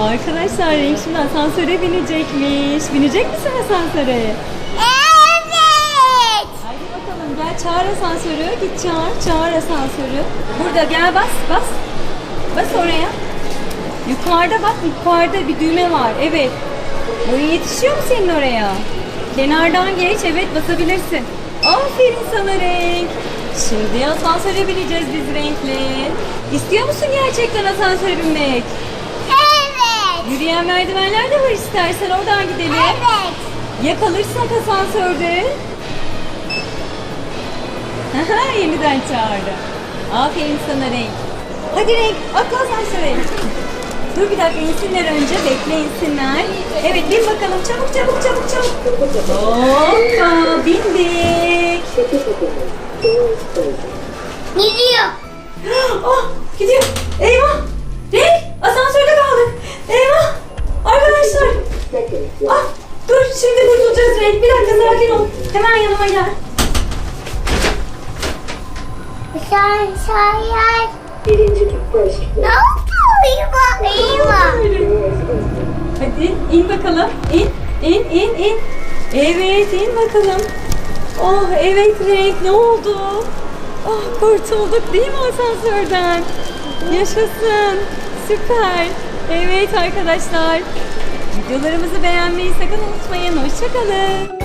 Arkadaşlar şimdi asansöre binecekmiş. Binecek misin asansöre? Evet. Hadi bakalım gel çağır asansörü. Git çağır. Çağır asansörü. Burada gel bas bas. Bas oraya. Yukarıda bak yukarıda bir düğme var. Evet. Boyun yetişiyor mu senin oraya? Kenardan geç. Evet basabilirsin. Aferin sana Renk. Şimdi asansöre bineceğiz biz renkli. İstiyor musun gerçekten asansöre binmek? Evet. Yürüyen merdivenler de var istersen oradan gidelim. Evet. Ya kalırsak asansörde? Haha, Yeniden çağırdı. Aferin sana Renk. Hadi Renk atla asansöre. Dur bir dakika insinler önce. Bekle insinler. Evet bin bakalım çabuk çabuk çabuk çabuk. Hoppa bindik. Gidiyor. Ah gidiyor. Eyvah. Renk asansörde kaldık. Eyvah. Arkadaşlar. Ah dur şimdi kurtulacağız Renk. Bir dakika sakin ol. Hemen yanıma gel. Sen sayar. Ne oldu? Eyvah eyvah. Hadi in bakalım. İn, in, in, in. Evet, in bakalım. Oh, evet renk ne oldu? Oh, kurtulduk değil mi asansörden? Yaşasın. Süper. Evet arkadaşlar. Videolarımızı beğenmeyi sakın unutmayın. Hoşçakalın.